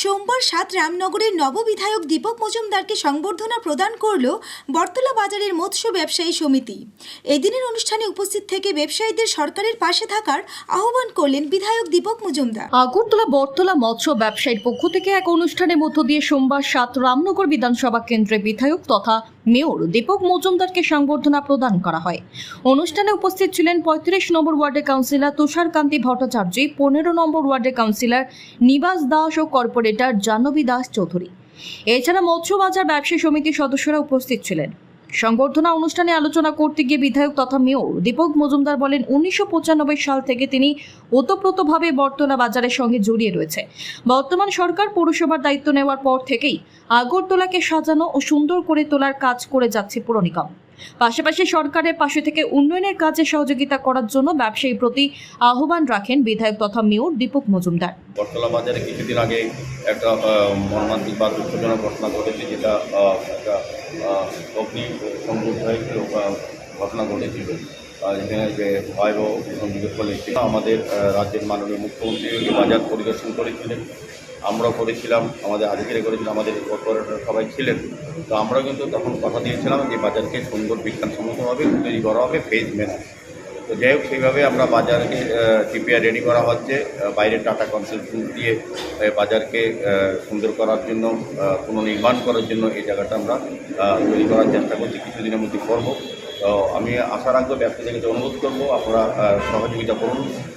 সোমবার সাত রামনগরের নব বিধায়ক দীপক মজুমদারকে সংবর্ধনা প্রদান করল বর্তলা বাজারের মৎস্য ব্যবসায়ী সমিতি। এদিনের অনুষ্ঠানে উপস্থিত থেকে ব্যবসায়ীদের সরকারের পাশে থাকার আহ্বান করলেন বিধায়ক দীপক মজুমদার। আগরতলা বর্তলা মৎস্য ব্যবসায়ীর পক্ষ থেকে এক অনুষ্ঠানের মধ্য দিয়ে সোমবার সাত রামনগর বিধানসভা কেন্দ্রের বিধায়ক তথা মেয়র দীপক মজুমদারকে সংবর্ধনা প্রদান করা হয়। অনুষ্ঠানে উপস্থিত ছিলেন পঁয়ত্রিশ নম্বর ওয়ার্ডের কাউন্সিলর তুষারকান্তি ভট্টাচার্য, পনেরো নম্বর ওয়ার্ডের কাউন্সিলর নিবাস দাস ও কর্পোরেটর জাহ্নবী দাস চৌধুরী। এছাড়া মৎস্য বাজার ব্যবসায়ী সমিতির সদস্যরা উপস্থিত ছিলেন। সংবর্ধনা অনুষ্ঠানে আলোচনা করতে গিয়ে বিধায়ক তথা মেয়র দীপক মজুমদার বলেন, উনিশশো পঁচানব্বই সাল থেকে তিনি ওতপ্রোতভাবে বর্তলা বাজারের সঙ্গে জড়িয়ে রয়েছে। বর্তমান সরকার পৌরসভার দায়িত্ব নেওয়ার পর থেকেই আগরতলাকে সাজানো ও সুন্দর করে তোলার কাজ করে যাচ্ছে পুর নিগম পাশাপাশি সরকারের পাশে থেকে উন্নয়নের কাজে সহযোগিতা করার জন্য ব্যবসায়ীর প্রতি আহ্বান রাখেন বিধায়ক তথা মেয়র দীপক মজুমদার। বটতলা বাজারে কিছুদিন আগে একটা মর্মান্তিক বা দুঃখজনক ঘটনা ঘটেছে যেটা একটা অগ্নি সংযোগ হয়ে ঘটনা ঘটেছিল। যেখানে যে ভয়াবহ ফলে আমাদের রাজ্যের মাননীয় মুখ্যমন্ত্রী বাজার পরিদর্শন করেছিলেন। আমরাও করেছিলাম, আমাদের আধিকারিক করেছিলাম আমাদের কর্পোরেটর সবাই ছিলেন। তো আমরাও কিন্তু তখন কথা দিয়েছিলাম যে বাজারকে সুন্দর বিজ্ঞানসম্মতভাবে তৈরি করা হবে ফেজ মেনে তো যাই হোক, সেইভাবে আমরা বাজারকে টিপিআর রেডি করা হচ্ছে। বাইরে টাটা কনসালটেন্ট দিয়ে বাজারকে সুন্দর করার জন্য পুনর্নির্মাণ করার জন্য এই জায়গাটা আমরা তৈরি করার চেষ্টা করছি, কিছুদিনের মধ্যে করব। তো আমি আশা রাখব ব্যবসায়ীদের কাছে অনুরোধ করব, আপনারা সহযোগিতা করুন।